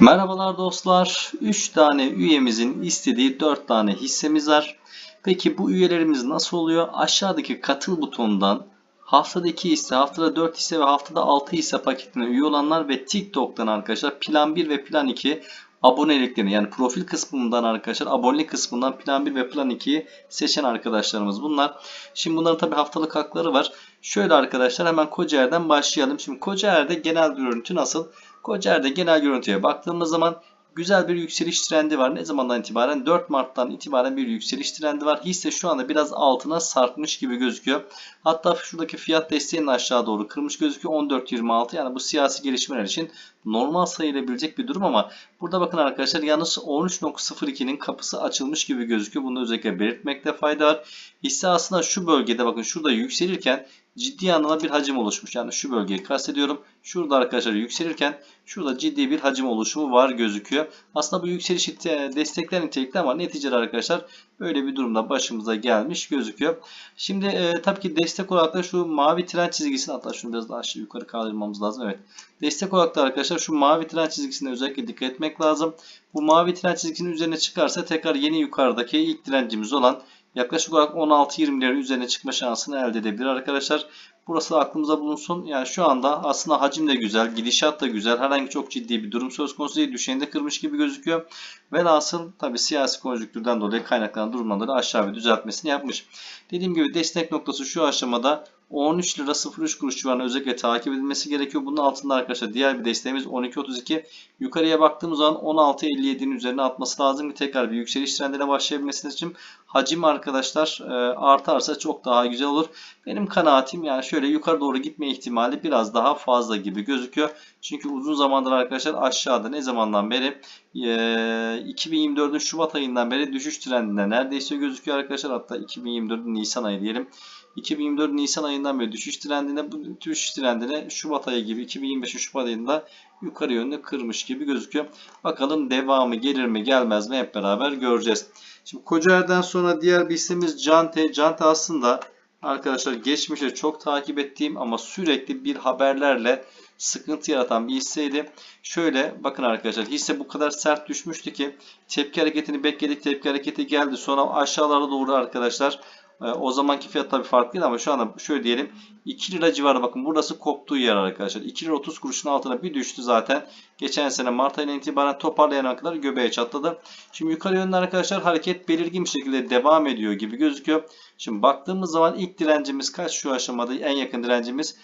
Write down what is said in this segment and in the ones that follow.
Merhabalar dostlar. 3 tane üyemizin istediği 4 tane hissemiz var. Peki bu üyelerimiz nasıl oluyor? Aşağıdaki katıl butonundan haftada 2 hisse, haftada 4 hisse ve haftada 6 hisse paketine üye olanlar ve TikTok'tan arkadaşlar plan 1 ve plan 2 aboneliklerini yani profil kısmından arkadaşlar abonelik kısmından plan 1 ve plan 2'yi seçen arkadaşlarımız bunlar. Şimdi bunların tabi haftalık hakları var. Şöyle arkadaşlar hemen Kocaer'den başlayalım. Şimdi Kocaer'de genel görüntü nasıl? Kocaer'de genel görüntüye baktığımız zaman güzel bir yükseliş trendi var. Ne zamandan itibaren? 4 Mart'tan itibaren bir yükseliş trendi var. Hisse şu anda biraz altına sarkmış gibi gözüküyor. Hatta şuradaki fiyat desteğinin aşağı doğru kırmış gözüküyor. 14.26 yani bu siyasi gelişmeler için normal sayılabilecek bir durum ama burada bakın arkadaşlar yalnız 13.02'nin kapısı açılmış gibi gözüküyor. Bunu özellikle belirtmekte fayda var. Hisse aslında şu bölgede bakın şurada yükselirken ciddi anlamda bir hacim oluşmuş. Yani şu bölgeyi kastediyorum. Şurada arkadaşlar yükselirken şurada ciddi bir hacim oluşumu var gözüküyor. Aslında bu yükseliş destekler nitelikte ama neticede arkadaşlar böyle bir durumda başımıza gelmiş gözüküyor. Şimdi e, tabii ki destek olarak da şu mavi tren çizgisini hatta şunu biraz daha aşağı yukarı kaldırmamız lazım. Evet. Destek olarak da arkadaşlar şu mavi tren çizgisine özellikle dikkat etmek lazım. Bu mavi tren çizgisinin üzerine çıkarsa tekrar yeni yukarıdaki ilk direncimiz olan yaklaşık olarak 16-20'lerin üzerine çıkma şansını elde edebilir arkadaşlar. Burası aklımıza bulunsun. Yani şu anda aslında hacim de güzel, gidişat da güzel. Herhangi çok ciddi bir durum söz konusu değil. Düşeni de kırmış gibi gözüküyor. Velhasıl tabi siyasi konjüktürden dolayı kaynaklanan durumdan dolayı aşağı bir düzeltmesini yapmış. Dediğim gibi destek noktası şu aşamada 13 lira 03 kuruş civarında özellikle takip edilmesi gerekiyor. Bunun altında arkadaşlar diğer bir desteğimiz 12.32. Yukarıya baktığımız zaman 16.57'nin üzerine atması lazım ki tekrar bir yükseliş trendine başlayabilmesi için hacim arkadaşlar e, artarsa çok daha güzel olur. Benim kanaatim yani şöyle yukarı doğru gitme ihtimali biraz daha fazla gibi gözüküyor. Çünkü uzun zamandır arkadaşlar aşağıda ne zamandan beri e, 2024'ün Şubat ayından beri düşüş trendinde neredeyse gözüküyor arkadaşlar. Hatta 2024'ün Nisan ayı diyelim. 2024 Nisan ayından beri düşüş trendine bu düşüş trendine Şubat ayı gibi 2025 Şubat ayında yukarı yönlü kırmış gibi gözüküyor. Bakalım devamı gelir mi gelmez mi hep beraber göreceğiz. Şimdi Kocaer'den sonra diğer bir hissemiz Cante. Cante aslında arkadaşlar geçmişte çok takip ettiğim ama sürekli bir haberlerle sıkıntı yaratan bir hisseydi. Şöyle bakın arkadaşlar hisse bu kadar sert düşmüştü ki tepki hareketini bekledik. Tepki hareketi geldi. Sonra aşağılara doğru arkadaşlar o zamanki fiyat tabii farklıydı ama şu anda şöyle diyelim 2 lira civarı bakın burası koptuğu yer arkadaşlar. 2 lira 30 kuruşun altına bir düştü zaten. Geçen sene Mart ayından itibaren toparlayana kadar göbeğe çatladı. Şimdi yukarı yönlü arkadaşlar hareket belirgin bir şekilde devam ediyor gibi gözüküyor. Şimdi baktığımız zaman ilk direncimiz kaç şu aşamada en yakın direncimiz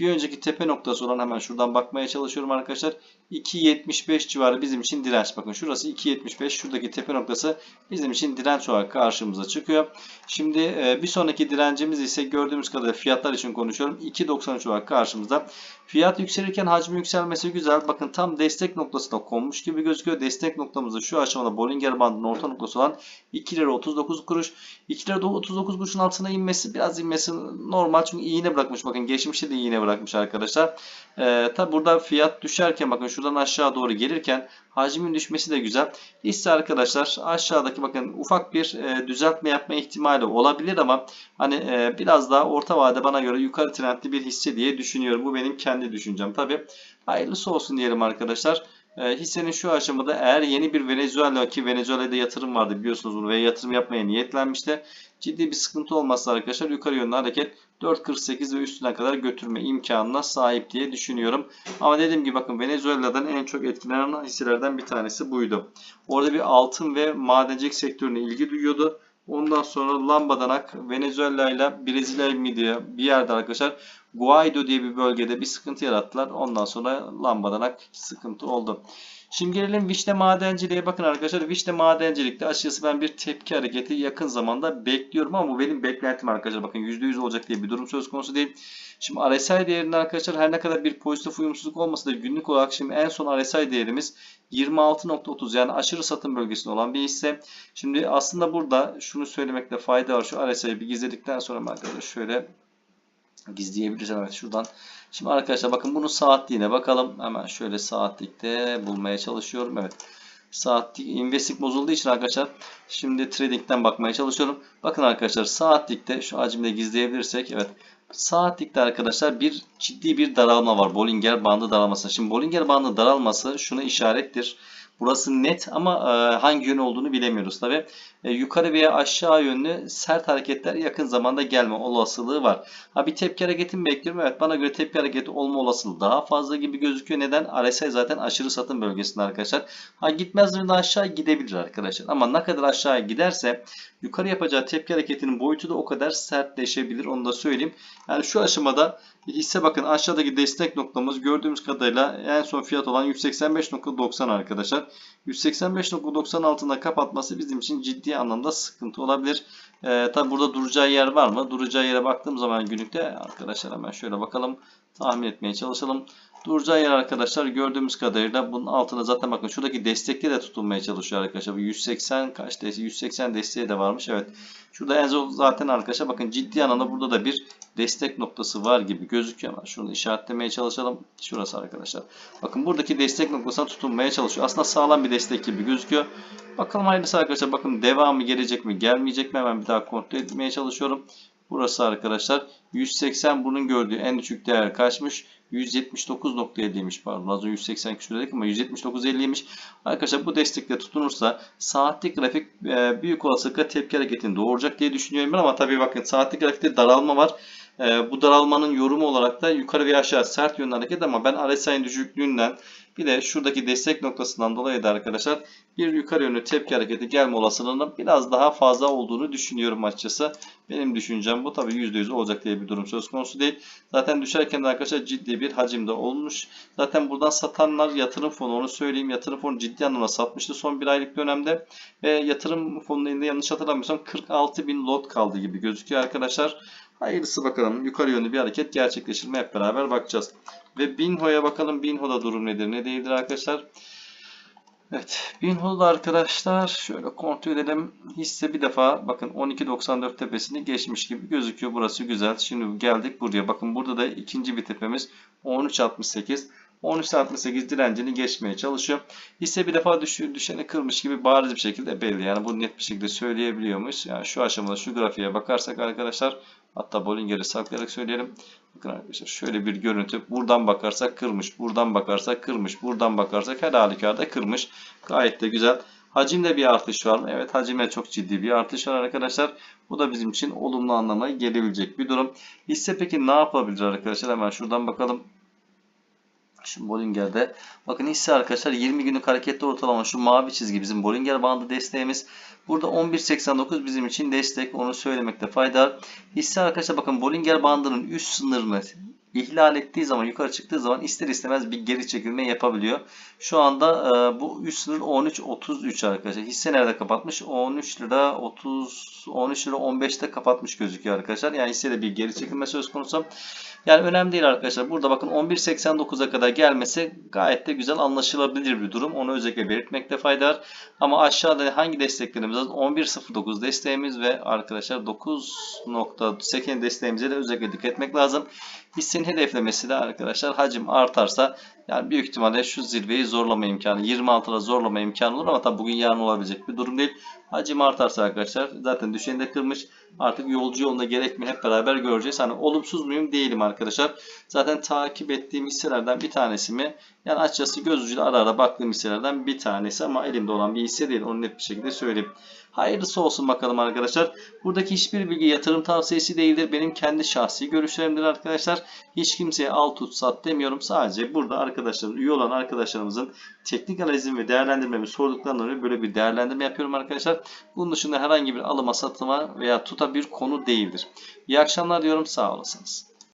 bir önceki tepe noktası olan hemen şuradan bakmaya çalışıyorum arkadaşlar. 2.75 civarı bizim için direnç. Bakın şurası 2.75. Şuradaki tepe noktası bizim için direnç olarak karşımıza çıkıyor. Şimdi e, bir sonraki direncimiz ise gördüğümüz kadarıyla fiyatlar için konuşuyorum. 2.93 olarak karşımızda. Fiyat yükselirken hacmi yükselmesi güzel. Bakın tam destek noktasına konmuş gibi gözüküyor. Destek noktamızda şu aşamada Bollinger bandının orta noktası olan 2 lira 39 kuruş. 2 lira 39 kuruşun altına inmesi biraz inmesi normal. Çünkü iğne bırakmış. Bakın geçmişte de iğne bırakmış arkadaşlar. Ee, tabi burada fiyat düşerken bakın şuradan aşağı doğru gelirken hacmin düşmesi de güzel. Hisse arkadaşlar aşağıdaki bakın ufak bir e, düzeltme yapma ihtimali olabilir ama hani e, biraz daha orta vade bana göre yukarı trendli bir hisse diye düşünüyorum. Bu benim kendi düşüncem. Tabi hayırlısı olsun diyelim arkadaşlar. E, hissenin şu aşamada eğer yeni bir Venezuela ki Venezuela'da yatırım vardı biliyorsunuz bunu ve yatırım yapmaya niyetlenmişti. Ciddi bir sıkıntı olmazsa arkadaşlar yukarı yönlü hareket 4.48 ve üstüne kadar götürme imkanına sahip diye düşünüyorum. Ama dediğim gibi bakın Venezuela'dan en çok etkilenen hisselerden bir tanesi buydu. Orada bir altın ve madencilik sektörüne ilgi duyuyordu. Ondan sonra Lambadanak Venezuela ile Brezilya mıydı bir yerde arkadaşlar Guaido diye bir bölgede bir sıkıntı yarattılar. Ondan sonra Lambadanak sıkıntı oldu. Şimdi gelelim vişne madenciliğe. Bakın arkadaşlar vişne madencilikte açıkçası ben bir tepki hareketi yakın zamanda bekliyorum ama bu benim beklentim arkadaşlar. Bakın %100 olacak diye bir durum söz konusu değil. Şimdi RSI değerinde arkadaşlar her ne kadar bir pozitif uyumsuzluk olmasa da günlük olarak şimdi en son RSI değerimiz 26.30 yani aşırı satım bölgesinde olan bir hisse. Şimdi aslında burada şunu söylemekte fayda var. Şu RSI'yi bir gizledikten sonra arkadaşlar şöyle gizleyebiliriz. Evet şuradan. Şimdi arkadaşlar bakın bunun saatliğine bakalım. Hemen şöyle saatlikte bulmaya çalışıyorum. Evet. Saatlik investing bozulduğu için arkadaşlar şimdi trading'den bakmaya çalışıyorum. Bakın arkadaşlar saatlikte şu hacimde gizleyebilirsek evet Saatlikte arkadaşlar bir ciddi bir daralma var. Bollinger bandı daralması. Şimdi Bollinger bandı daralması şuna işarettir. Burası net ama e, hangi yön olduğunu bilemiyoruz tabi. E, yukarı veya aşağı yönlü sert hareketler yakın zamanda gelme olasılığı var. Ha bir tepki hareketi mi bekliyorum? Evet bana göre tepki hareketi olma olasılığı daha fazla gibi gözüküyor. Neden? RSI zaten aşırı satım bölgesinde arkadaşlar. Ha gitmez de aşağı gidebilir arkadaşlar. Ama ne kadar aşağıya giderse yukarı yapacağı tepki hareketinin boyutu da o kadar sertleşebilir. Onu da söyleyeyim. Yani şu aşamada hisse bakın aşağıdaki destek noktamız gördüğümüz kadarıyla en son fiyat olan 185.90 arkadaşlar. 185.90 altında kapatması bizim için ciddi anlamda sıkıntı olabilir. Ee, Tabi burada duracağı yer var mı? Duracağı yere baktığım zaman günlükte arkadaşlar hemen şöyle bakalım. Tahmin etmeye çalışalım. Duracağı yer arkadaşlar gördüğümüz kadarıyla bunun altına zaten bakın şuradaki destekli de tutulmaya çalışıyor arkadaşlar. Bu 180 kaç destek? 180 desteği de varmış. Evet. Şurada en son zaten arkadaşlar bakın ciddi anlamda burada da bir destek noktası var gibi gözüküyor ama şunu işaretlemeye çalışalım. Şurası arkadaşlar. Bakın buradaki destek noktasına tutunmaya çalışıyor. Aslında sağlam bir destek gibi gözüküyor. Bakalım hayırlısı arkadaşlar. Bakın devamı gelecek mi gelmeyecek mi hemen bir daha kontrol etmeye çalışıyorum. Burası arkadaşlar 180 bunun gördüğü en düşük değer kaçmış? 179.50'ymiş pardon. Az önce 180 küsur dedik ama 179.50'ymiş. Arkadaşlar bu destekle tutunursa saatlik grafik e, büyük olasılıkla tepki hareketini doğuracak diye düşünüyorum ben ama tabii bakın saatlik grafikte daralma var. E, bu daralmanın yorumu olarak da yukarı veya aşağı sert yönlü hareket ama ben RSI'nin düşüklüğünden bir de şuradaki destek noktasından dolayı da arkadaşlar bir yukarı yönlü tepki hareketi gelme olasılığının biraz daha fazla olduğunu düşünüyorum açıkçası. Benim düşüncem bu. Tabii %100 olacak diye bir durum söz konusu değil. Zaten düşerken de arkadaşlar ciddi bir hacimde olmuş. Zaten buradan satanlar yatırım fonu onu söyleyeyim. Yatırım fonu ciddi anlamda satmıştı son bir aylık dönemde. Ve yatırım fonunun elinde yanlış hatırlamıyorsam 46 bin lot kaldı gibi gözüküyor arkadaşlar. Hayırlısı bakalım. Yukarı yönlü bir hareket gerçekleşir mi hep beraber bakacağız. Ve Binho'ya bakalım. Binho'da durum nedir ne değildir arkadaşlar. Evet. Binho'da arkadaşlar şöyle kontrol edelim. Hisse bir defa bakın 12.94 tepesini geçmiş gibi gözüküyor. Burası güzel. Şimdi geldik buraya. Bakın burada da ikinci bir tepemiz 13.68. 13.68 direncini geçmeye çalışıyor. Hisse bir defa düşü, düşeni kırmış gibi bariz bir şekilde belli. Yani bunu net bir şekilde söyleyebiliyormuş. Yani şu aşamada şu grafiğe bakarsak arkadaşlar hatta Bollinger'i saklayarak söyleyelim. Bakın arkadaşlar şöyle bir görüntü. Buradan bakarsak kırmış. Buradan bakarsak kırmış. Buradan bakarsak her halükarda kırmış. Gayet de güzel. Hacimde bir artış var? Evet hacimde çok ciddi bir artış var arkadaşlar. Bu da bizim için olumlu anlamaya gelebilecek bir durum. Hisse peki ne yapabilir arkadaşlar? Hemen şuradan bakalım. Şu Bollinger'de. Bakın hisse arkadaşlar 20 günlük hareketli ortalama şu mavi çizgi bizim Bollinger bandı desteğimiz. Burada 11.89 bizim için destek. Onu söylemekte fayda. Hisse arkadaşlar bakın Bollinger bandının üst sınırını ihlal ettiği zaman yukarı çıktığı zaman ister istemez bir geri çekilme yapabiliyor. Şu anda e, bu üst sınır 13.33 arkadaşlar. Hisse nerede kapatmış? 13 lira 30 13 lira 15'te kapatmış gözüküyor arkadaşlar. Yani hissede bir geri çekilme söz konusu. Yani önemli değil arkadaşlar. Burada bakın 11.89'a kadar gelmesi gayet de güzel anlaşılabilir bir durum. Onu özellikle belirtmekte fayda var. Ama aşağıda hangi desteklerimiz var? 11.09 desteğimiz ve arkadaşlar 9.8 desteğimize de özellikle dikkat etmek lazım. Hissenin hedeflemesi de arkadaşlar hacim artarsa yani büyük ihtimalle şu zirveyi zorlama imkanı 26'da zorlama imkanı olur ama tabi bugün yarın olabilecek bir durum değil. Hacim artarsa arkadaşlar zaten düşeni de kırmış. Artık yolcu yolunda gerek mi hep beraber göreceğiz. Hani olumsuz muyum değilim arkadaşlar. Zaten takip ettiğim hisselerden bir tanesi mi? Yani açıkçası göz ucuyla ara ara baktığım hisselerden bir tanesi ama elimde olan bir hisse değil. Onu net bir şekilde söyleyeyim. Hayırlısı olsun bakalım arkadaşlar. Buradaki hiçbir bilgi yatırım tavsiyesi değildir. Benim kendi şahsi görüşlerimdir arkadaşlar. Hiç kimseye al tut sat demiyorum. Sadece burada arkadaşlarım, üye olan arkadaşlarımızın teknik analizim ve değerlendirmemi sorduklarına göre böyle bir değerlendirme yapıyorum arkadaşlar. Bunun dışında herhangi bir alıma satıma veya tuta bir konu değildir. İyi akşamlar diyorum. Sağ olasınız.